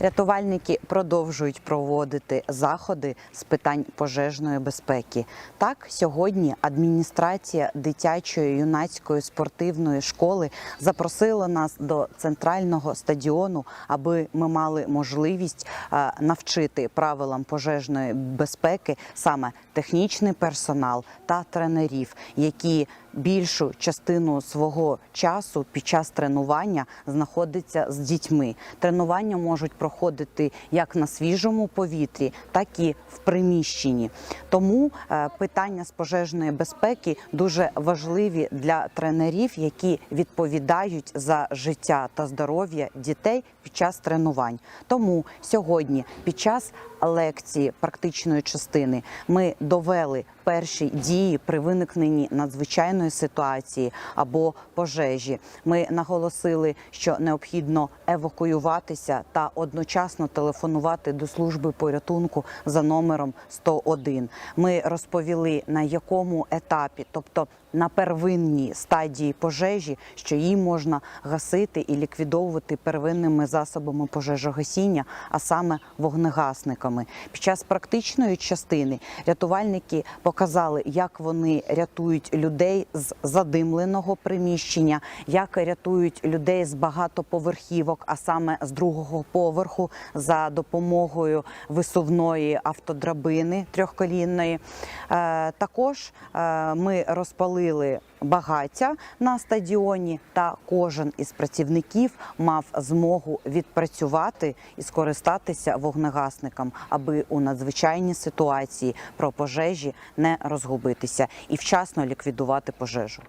Рятувальники продовжують проводити заходи з питань пожежної безпеки. Так, сьогодні адміністрація дитячої юнацької спортивної школи запросила нас до центрального стадіону, аби ми мали можливість е, навчити правилам пожежної безпеки саме технічний персонал та тренерів, які більшу частину свого часу під час тренування знаходяться з дітьми. Тренування можуть проходити як на свіжому повітрі, так і в приміщенні. Тому е, питання з пожежної безпеки дуже важливі для тренерів, які відповідають за життя та здоров'я дітей під час тренувань. Тому сьогодні, під час лекції практичної частини, ми довели перші дії при виникненні надзвичайної ситуації або пожежі. Ми наголосили, що необхідно евакуюватися та одночасно телефонувати до служби порятунку за номером 101. Ми розповіли на якому етапі, тобто на первинній стадії пожежі, що її можна гасити і ліквідовувати первинними засобами пожежогасіння, а саме вогнегасниками. Під час практичної частини рятувальники показали, як вони рятують людей з задимленого приміщення, як рятують людей з багатоповерхівок, а саме з другого поверху за допомогою висувної автодрабини трьохколінної. Е, Також е, ми розпалили багаття на стадіоні, та кожен із працівників мав змогу відпрацювати і скористатися вогнегасником, аби у надзвичайній ситуації про пожежі не розгубитися і вчасно ліквідувати пожежу.